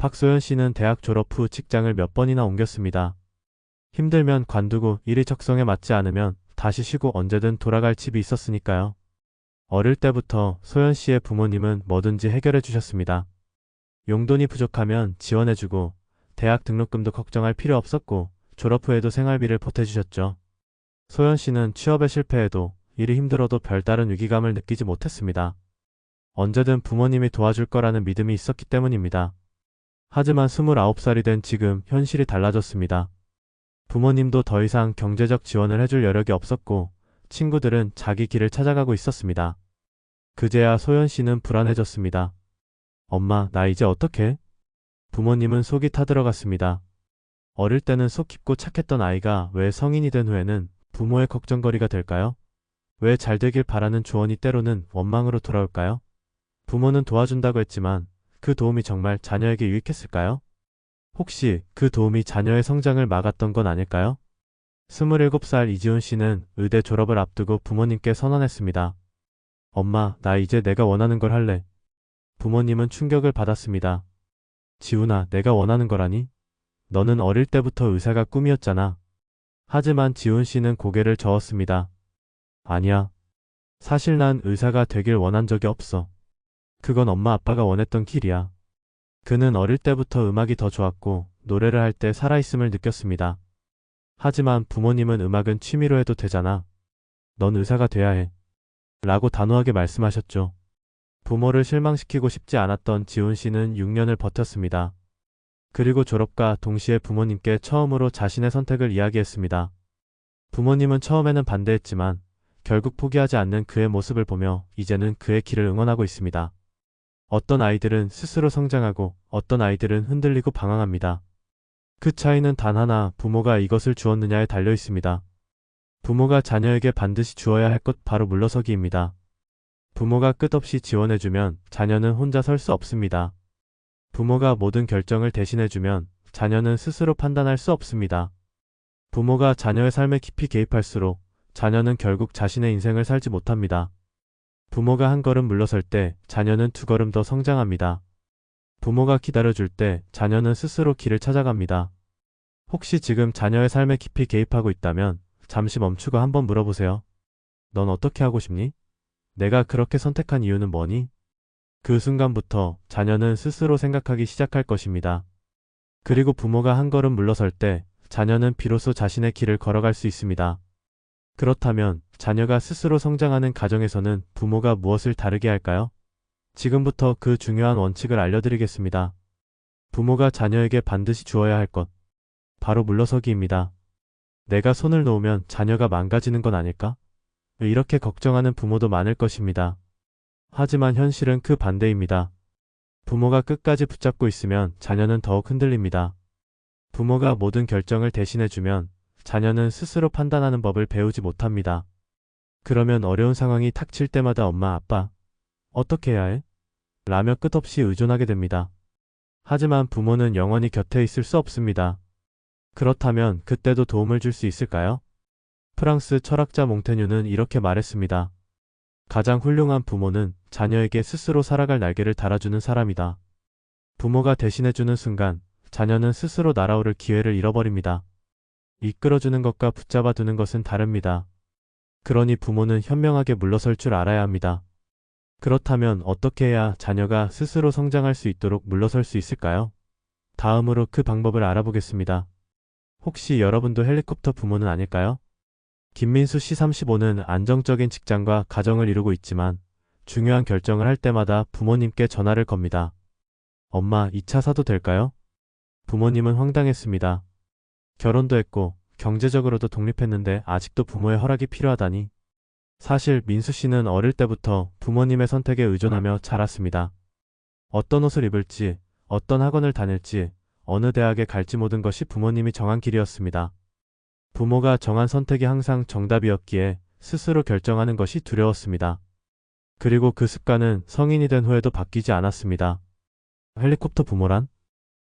박소연 씨는 대학 졸업 후 직장을 몇 번이나 옮겼습니다. 힘들면 관두고 일이 적성에 맞지 않으면 다시 쉬고 언제든 돌아갈 집이 있었으니까요. 어릴 때부터 소연 씨의 부모님은 뭐든지 해결해 주셨습니다. 용돈이 부족하면 지원해주고 대학 등록금도 걱정할 필요 없었고 졸업 후에도 생활비를 보태주셨죠. 소연 씨는 취업에 실패해도 일이 힘들어도 별다른 위기감을 느끼지 못했습니다. 언제든 부모님이 도와줄 거라는 믿음이 있었기 때문입니다. 하지만 29살이 된 지금 현실이 달라졌습니다. 부모님도 더 이상 경제적 지원을 해줄 여력이 없었고 친구들은 자기 길을 찾아가고 있었습니다. 그제야 소연 씨는 불안해졌습니다. 엄마, 나 이제 어떡해? 부모님은 속이 타들어갔습니다. 어릴 때는 속 깊고 착했던 아이가 왜 성인이 된 후에는 부모의 걱정거리가 될까요? 왜 잘 되길 바라는 조언이 때로는 원망으로 돌아올까요? 부모는 도와준다고 했지만 그 도움이 정말 자녀에게 유익했을까요? 혹시 그 도움이 자녀의 성장을 막았던 건 아닐까요? 27살 이지훈 씨는 의대 졸업을 앞두고 부모님께 선언했습니다. 엄마, 나 이제 내가 원하는 걸 할래. 부모님은 충격을 받았습니다. 지훈아, 내가 원하는 거라니? 너는 어릴 때부터 의사가 꿈이었잖아. 하지만 지훈 씨는 고개를 저었습니다. 아니야. 사실 난 의사가 되길 원한 적이 없어. 그건 엄마 아빠가 원했던 길이야. 그는 어릴 때부터 음악이 더 좋았고 노래를 할 때 살아있음을 느꼈습니다. 하지만 부모님은 음악은 취미로 해도 되잖아. 넌 의사가 돼야 해. 라고 단호하게 말씀하셨죠. 부모를 실망시키고 싶지 않았던 지훈 씨는 6년을 버텼습니다. 그리고 졸업과 동시에 부모님께 처음으로 자신의 선택을 이야기했습니다. 부모님은 처음에는 반대했지만 결국 포기하지 않는 그의 모습을 보며 이제는 그의 길을 응원하고 있습니다. 어떤 아이들은 스스로 성장하고 어떤 아이들은 흔들리고 방황합니다. 그 차이는 단 하나 부모가 이것을 주었느냐에 달려 있습니다. 부모가 자녀에게 반드시 주어야 할 것 바로 물러서기입니다. 부모가 끝없이 지원해주면 자녀는 혼자 설 수 없습니다. 부모가 모든 결정을 대신해주면 자녀는 스스로 판단할 수 없습니다. 부모가 자녀의 삶에 깊이 개입할수록 자녀는 결국 자신의 인생을 살지 못합니다. 부모가 한 걸음 물러설 때 자녀는 두 걸음 더 성장합니다. 부모가 기다려줄 때 자녀는 스스로 길을 찾아갑니다. 혹시 지금 자녀의 삶에 깊이 개입하고 있다면 잠시 멈추고 한번 물어보세요. 넌 어떻게 하고 싶니? 내가 그렇게 선택한 이유는 뭐니? 그 순간부터 자녀는 스스로 생각하기 시작할 것입니다. 그리고 부모가 한 걸음 물러설 때 자녀는 비로소 자신의 길을 걸어갈 수 있습니다. 그렇다면 자녀가 스스로 성장하는 가정에서는 부모가 무엇을 다르게 할까요? 지금부터 그 중요한 원칙을 알려드리겠습니다. 부모가 자녀에게 반드시 주어야 할 것. 바로 물러서기입니다. 내가 손을 놓으면 자녀가 망가지는 건 아닐까? 이렇게 걱정하는 부모도 많을 것입니다. 하지만 현실은 그 반대입니다. 부모가 끝까지 붙잡고 있으면 자녀는 더욱 흔들립니다. 부모가 모든 결정을 대신해주면 자녀는 스스로 판단하는 법을 배우지 못합니다. 그러면 어려운 상황이 닥칠 때마다 엄마, 아빠, 어떻게 해야 해? 라며 끝없이 의존하게 됩니다. 하지만 부모는 영원히 곁에 있을 수 없습니다. 그렇다면 그때도 도움을 줄 수 있을까요? 프랑스 철학자 몽테뉴는 이렇게 말했습니다. 가장 훌륭한 부모는 자녀에게 스스로 살아갈 날개를 달아주는 사람이다. 부모가 대신해주는 순간 자녀는 스스로 날아오를 기회를 잃어버립니다. 이끌어주는 것과 붙잡아 두는 것은 다릅니다. 그러니 부모는 현명하게 물러설 줄 알아야 합니다. 그렇다면 어떻게 해야 자녀가 스스로 성장할 수 있도록 물러설 수 있을까요? 다음으로 그 방법을 알아보겠습니다. 혹시 여러분도 헬리콥터 부모는 아닐까요? 김민수 씨 35는 안정적인 직장과 가정을 이루고 있지만 중요한 결정을 할 때마다 부모님께 전화를 겁니다. 엄마, 2차 사도 될까요? 부모님은 황당했습니다. 결혼도 했고 경제적으로도 독립했는데 아직도 부모의 허락이 필요하다니. 사실 민수 씨는 어릴 때부터 부모님의 선택에 의존하며 자랐습니다. 어떤 옷을 입을지, 어떤 학원을 다닐지, 어느 대학에 갈지 모든 것이 부모님이 정한 길이었습니다. 부모가 정한 선택이 항상 정답이었기에 스스로 결정하는 것이 두려웠습니다. 그리고 그 습관은 성인이 된 후에도 바뀌지 않았습니다. 헬리콥터 부모란?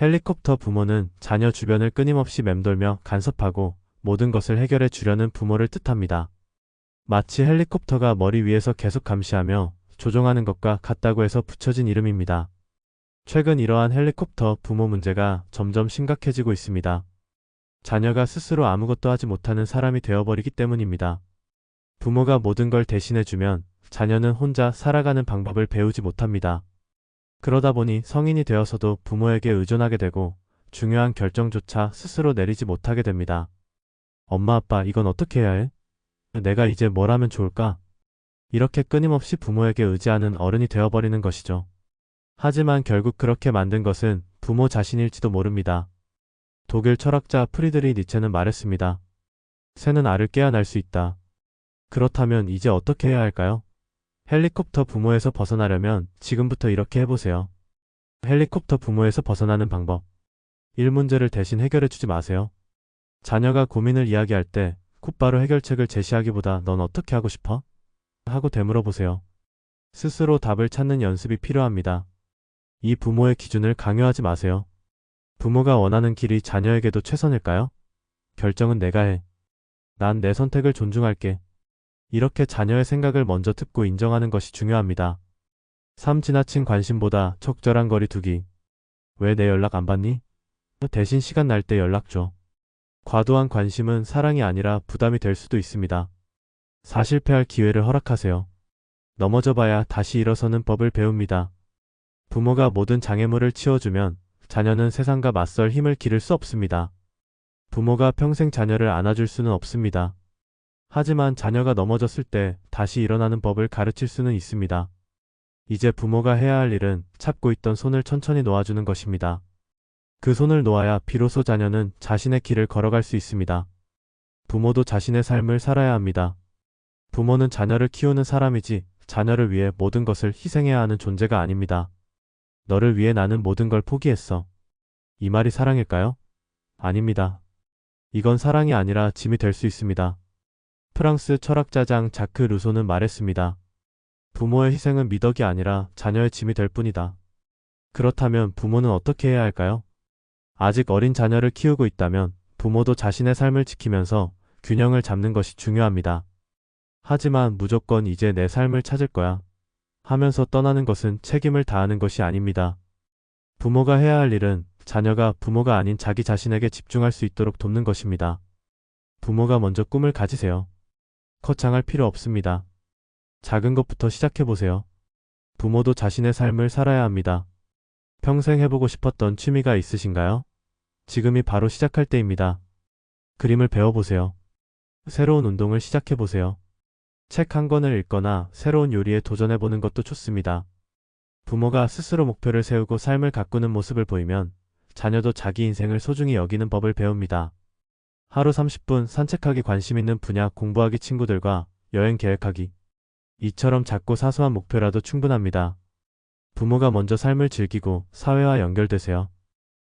헬리콥터 부모는 자녀 주변을 끊임없이 맴돌며 간섭하고 모든 것을 해결해 주려는 부모를 뜻합니다. 마치 헬리콥터가 머리 위에서 계속 감시하며 조종하는 것과 같다고 해서 붙여진 이름입니다. 최근 이러한 헬리콥터 부모 문제가 점점 심각해지고 있습니다. 자녀가 스스로 아무것도 하지 못하는 사람이 되어버리기 때문입니다. 부모가 모든 걸 대신해주면 자녀는 혼자 살아가는 방법을 배우지 못합니다. 그러다 보니 성인이 되어서도 부모에게 의존하게 되고 중요한 결정조차 스스로 내리지 못하게 됩니다. 엄마 아빠 이건 어떻게 해야 해? 내가 이제 뭘 하면 좋을까? 이렇게 끊임없이 부모에게 의지하는 어른이 되어버리는 것이죠. 하지만 결국 그렇게 만든 것은 부모 자신일지도 모릅니다. 독일 철학자 프리드리 니체는 말했습니다. 새는 알을 깨어날 수 있다. 그렇다면 이제 어떻게 해야 할까요? 헬리콥터 부모에서 벗어나려면 지금부터 이렇게 해보세요. 헬리콥터 부모에서 벗어나는 방법. 1문제를 대신 해결해 주지 마세요. 자녀가 고민을 이야기할 때 곧바로 해결책을 제시하기보다 넌 어떻게 하고 싶어? 하고 되물어 보세요. 스스로 답을 찾는 연습이 필요합니다. 이 부모의 기준을 강요하지 마세요. 부모가 원하는 길이 자녀에게도 최선일까요? 결정은 내가 해. 난 내 선택을 존중할게. 이렇게 자녀의 생각을 먼저 듣고 인정하는 것이 중요합니다. 3. 지나친 관심보다 적절한 거리 두기. 왜 내 연락 안 받니? 대신 시간 날 때 연락 줘. 과도한 관심은 사랑이 아니라 부담이 될 수도 있습니다. 사실패할 기회를 허락하세요. 넘어져 봐야 다시 일어서는 법을 배웁니다. 부모가 모든 장애물을 치워주면 자녀는 세상과 맞설 힘을 기를 수 없습니다. 부모가 평생 자녀를 안아줄 수는 없습니다. 하지만 자녀가 넘어졌을 때 다시 일어나는 법을 가르칠 수는 있습니다. 이제 부모가 해야 할 일은 잡고 있던 손을 천천히 놓아주는 것입니다. 그 손을 놓아야 비로소 자녀는 자신의 길을 걸어갈 수 있습니다. 부모도 자신의 삶을 살아야 합니다. 부모는 자녀를 키우는 사람이지 자녀를 위해 모든 것을 희생해야 하는 존재가 아닙니다. 너를 위해 나는 모든 걸 포기했어. 이 말이 사랑일까요? 아닙니다. 이건 사랑이 아니라 짐이 될 수 있습니다. 프랑스 철학자장 자크 루소는 말했습니다. 부모의 희생은 미덕이 아니라 자녀의 짐이 될 뿐이다. 그렇다면 부모는 어떻게 해야 할까요? 아직 어린 자녀를 키우고 있다면 부모도 자신의 삶을 지키면서 균형을 잡는 것이 중요합니다. 하지만 무조건 이제 내 삶을 찾을 거야. 하면서 떠나는 것은 책임을 다하는 것이 아닙니다. 부모가 해야 할 일은 자녀가 부모가 아닌 자기 자신에게 집중할 수 있도록 돕는 것입니다. 부모가 먼저 꿈을 가지세요. 거창할 필요 없습니다. 작은 것부터 시작해보세요. 부모도 자신의 삶을 살아야 합니다. 평생 해보고 싶었던 취미가 있으신가요? 지금이 바로 시작할 때입니다. 그림을 배워보세요. 새로운 운동을 시작해보세요. 책 한 권을 읽거나 새로운 요리에 도전해보는 것도 좋습니다. 부모가 스스로 목표를 세우고 삶을 가꾸는 모습을 보이면 자녀도 자기 인생을 소중히 여기는 법을 배웁니다. 하루 30분 산책하기 관심 있는 분야 공부하기 친구들과 여행 계획하기. 이처럼 작고 사소한 목표라도 충분합니다. 부모가 먼저 삶을 즐기고 사회와 연결되세요.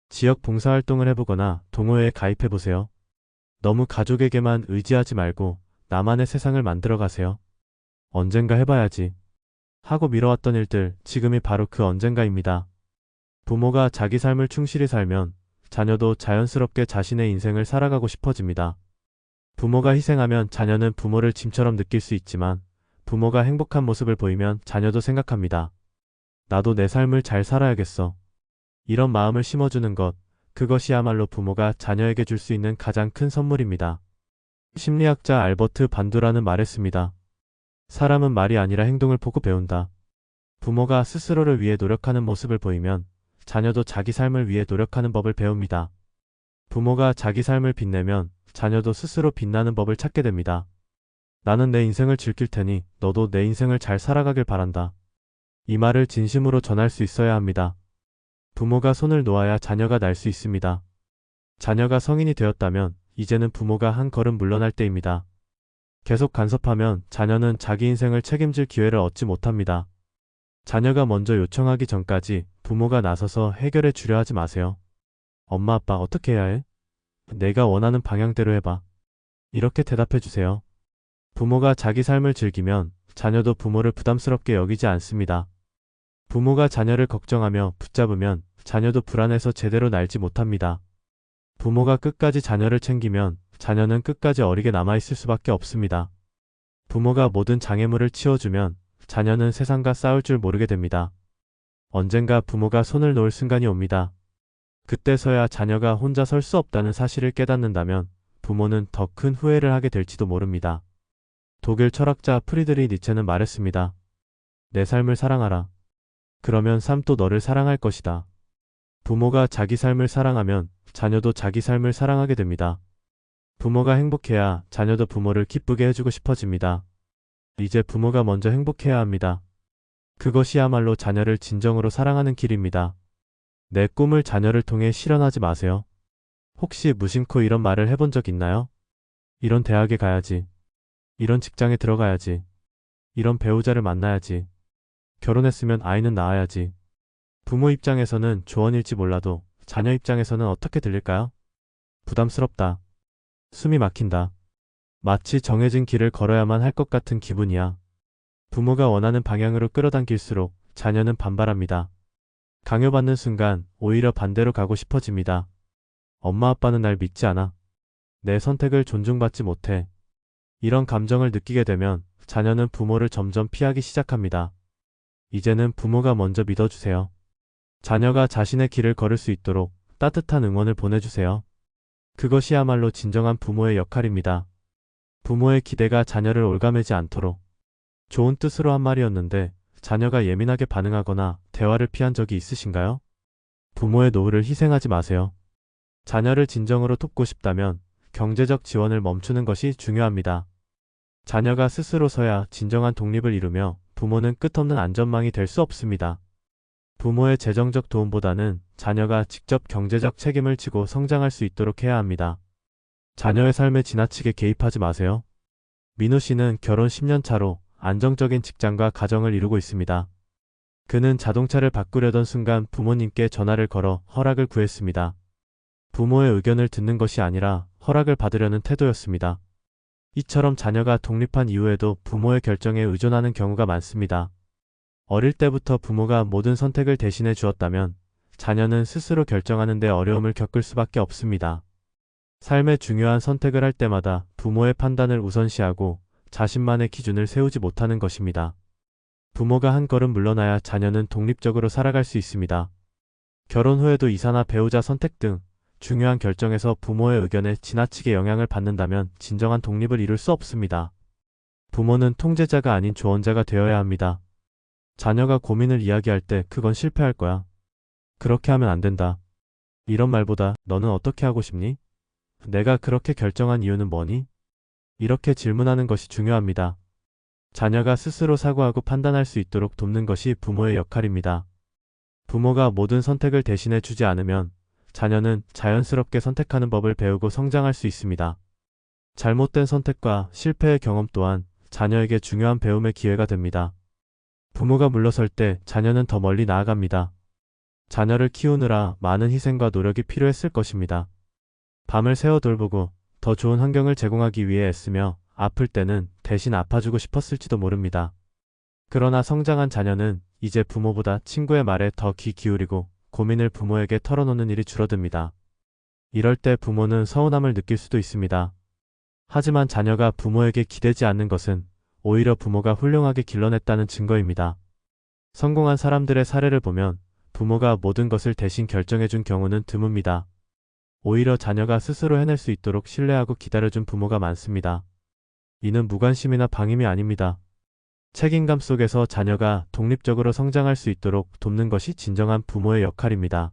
지역 봉사활동을 해보거나 동호회에 가입해보세요. 너무 가족에게만 의지하지 말고 나만의 세상을 만들어 가세요. 언젠가 해봐야지. 하고 미뤄왔던 일들, 지금이 바로 그 언젠가입니다. 부모가 자기 삶을 충실히 살면 자녀도 자연스럽게 자신의 인생을 살아가고 싶어집니다. 부모가 희생하면 자녀는 부모를 짐처럼 느낄 수 있지만 부모가 행복한 모습을 보이면 자녀도 생각합니다. 나도 내 삶을 잘 살아야겠어. 이런 마음을 심어주는 것, 그것이야말로 부모가 자녀에게 줄 수 있는 가장 큰 선물입니다. 심리학자 알버트 반두라는 말했습니다. 사람은 말이 아니라 행동을 보고 배운다. 부모가 스스로를 위해 노력하는 모습을 보이면 자녀도 자기 삶을 위해 노력하는 법을 배웁니다. 부모가 자기 삶을 빛내면 자녀도 스스로 빛나는 법을 찾게 됩니다. 나는 내 인생을 즐길 테니 너도 내 인생을 잘 살아가길 바란다. 이 말을 진심으로 전할 수 있어야 합니다. 부모가 손을 놓아야 자녀가 날 수 있습니다. 자녀가 성인이 되었다면 이제는 부모가 한 걸음 물러날 때입니다. 계속 간섭하면 자녀는 자기 인생을 책임질 기회를 얻지 못합니다. 자녀가 먼저 요청하기 전까지 부모가 나서서 해결해 주려 하지 마세요. 엄마 아빠 어떻게 해야 해? 내가 원하는 방향대로 해봐. 이렇게 대답해 주세요. 부모가 자기 삶을 즐기면 자녀도 부모를 부담스럽게 여기지 않습니다. 부모가 자녀를 걱정하며 붙잡으면 자녀도 불안해서 제대로 날지 못합니다. 부모가 끝까지 자녀를 챙기면 자녀는 끝까지 어리게 남아있을 수밖에 없습니다. 부모가 모든 장애물을 치워주면 자녀는 세상과 싸울 줄 모르게 됩니다. 언젠가 부모가 손을 놓을 순간이 옵니다. 그때서야 자녀가 혼자 설 수 없다는 사실을 깨닫는다면 부모는 더 큰 후회를 하게 될지도 모릅니다. 독일 철학자 프리드리 니체는 말했습니다. 내 삶을 사랑하라. 그러면 삶도 너를 사랑할 것이다. 부모가 자기 삶을 사랑하면 자녀도 자기 삶을 사랑하게 됩니다. 부모가 행복해야 자녀도 부모를 기쁘게 해주고 싶어집니다. 이제 부모가 먼저 행복해야 합니다. 그것이야말로 자녀를 진정으로 사랑하는 길입니다. 내 꿈을 자녀를 통해 실현하지 마세요. 혹시 무심코 이런 말을 해본 적 있나요? 이런 대학에 가야지. 이런 직장에 들어가야지. 이런 배우자를 만나야지. 결혼했으면 아이는 낳아야지. 부모 입장에서는 조언일지 몰라도 자녀 입장에서는 어떻게 들릴까요? 부담스럽다. 숨이 막힌다. 마치 정해진 길을 걸어야만 할 것 같은 기분이야. 부모가 원하는 방향으로 끌어당길수록 자녀는 반발합니다. 강요받는 순간 오히려 반대로 가고 싶어집니다. 엄마 아빠는 날 믿지 않아. 내 선택을 존중받지 못해. 이런 감정을 느끼게 되면 자녀는 부모를 점점 피하기 시작합니다. 이제는 부모가 먼저 믿어주세요. 자녀가 자신의 길을 걸을 수 있도록 따뜻한 응원을 보내주세요. 그것이야말로 진정한 부모의 역할입니다. 부모의 기대가 자녀를 올가매지 않도록 좋은 뜻으로 한 말이었는데 자녀가 예민하게 반응하거나 대화를 피한 적이 있으신가요? 부모의 노후를 희생하지 마세요. 자녀를 진정으로 돕고 싶다면 경제적 지원을 멈추는 것이 중요합니다. 자녀가 스스로 서야 진정한 독립을 이루며 부모는 끝없는 안전망이 될 수 없습니다. 부모의 재정적 도움보다는 자녀가 직접 경제적 책임을 지고 성장할 수 있도록 해야 합니다. 자녀의 삶에 지나치게 개입하지 마세요. 민우 씨는 결혼 10년 차로 안정적인 직장과 가정을 이루고 있습니다. 그는 자동차를 바꾸려던 순간 부모님께 전화를 걸어 허락을 구했습니다. 부모의 의견을 듣는 것이 아니라 허락을 받으려는 태도였습니다. 이처럼 자녀가 독립한 이후에도 부모의 결정에 의존하는 경우가 많습니다. 어릴 때부터 부모가 모든 선택을 대신해 주었다면 자녀는 스스로 결정하는 데 어려움을 겪을 수밖에 없습니다. 삶의 중요한 선택을 할 때마다 부모의 판단을 우선시하고 자신만의 기준을 세우지 못하는 것입니다. 부모가 한 걸음 물러나야 자녀는 독립적으로 살아갈 수 있습니다. 결혼 후에도 이사나 배우자 선택 등 중요한 결정에서 부모의 의견에 지나치게 영향을 받는다면 진정한 독립을 이룰 수 없습니다. 부모는 통제자가 아닌 조언자가 되어야 합니다. 자녀가 고민을 이야기할 때 그건 실패할 거야. 그렇게 하면 안 된다. 이런 말보다 너는 어떻게 하고 싶니? 내가 그렇게 결정한 이유는 뭐니? 이렇게 질문하는 것이 중요합니다. 자녀가 스스로 사고하고 판단할 수 있도록 돕는 것이 부모의 역할입니다. 부모가 모든 선택을 대신해 주지 않으면 자녀는 자연스럽게 선택하는 법을 배우고 성장할 수 있습니다. 잘못된 선택과 실패의 경험 또한 자녀에게 중요한 배움의 기회가 됩니다. 부모가 물러설 때 자녀는 더 멀리 나아갑니다. 자녀를 키우느라 많은 희생과 노력이 필요했을 것입니다. 밤을 새워 돌보고 더 좋은 환경을 제공하기 위해 애쓰며 아플 때는 대신 아파주고 싶었을지도 모릅니다. 그러나 성장한 자녀는 이제 부모보다 친구의 말에 더 귀 기울이고 고민을 부모에게 털어놓는 일이 줄어듭니다. 이럴 때 부모는 서운함을 느낄 수도 있습니다. 하지만 자녀가 부모에게 기대지 않는 것은 오히려 부모가 훌륭하게 길러냈다는 증거입니다. 성공한 사람들의 사례를 보면 부모가 모든 것을 대신 결정해준 경우는 드뭅니다. 오히려 자녀가 스스로 해낼 수 있도록 신뢰하고 기다려준 부모가 많습니다. 이는 무관심이나 방임이 아닙니다. 책임감 속에서 자녀가 독립적으로 성장할 수 있도록 돕는 것이 진정한 부모의 역할입니다.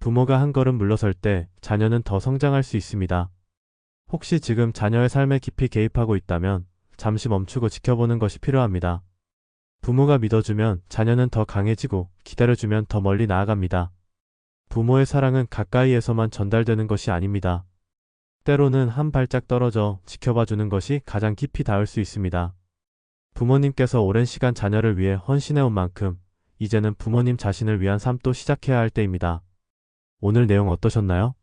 부모가 한 걸음 물러설 때 자녀는 더 성장할 수 있습니다. 혹시 지금 자녀의 삶에 깊이 개입하고 있다면 잠시 멈추고 지켜보는 것이 필요합니다. 부모가 믿어주면 자녀는 더 강해지고 기다려주면 더 멀리 나아갑니다. 부모의 사랑은 가까이에서만 전달되는 것이 아닙니다. 때로는 한 발짝 떨어져 지켜봐주는 것이 가장 깊이 닿을 수 있습니다. 부모님께서 오랜 시간 자녀를 위해 헌신해온 만큼 이제는 부모님 자신을 위한 삶도 시작해야 할 때입니다. 오늘 내용 어떠셨나요?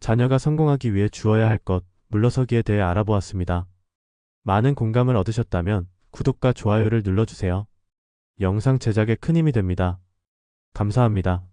자녀가 성공하기 위해 주어야 할 것, 물러서기에 대해 알아보았습니다. 많은 공감을 얻으셨다면 구독과 좋아요를 눌러주세요. 영상 제작에 큰 힘이 됩니다. 감사합니다.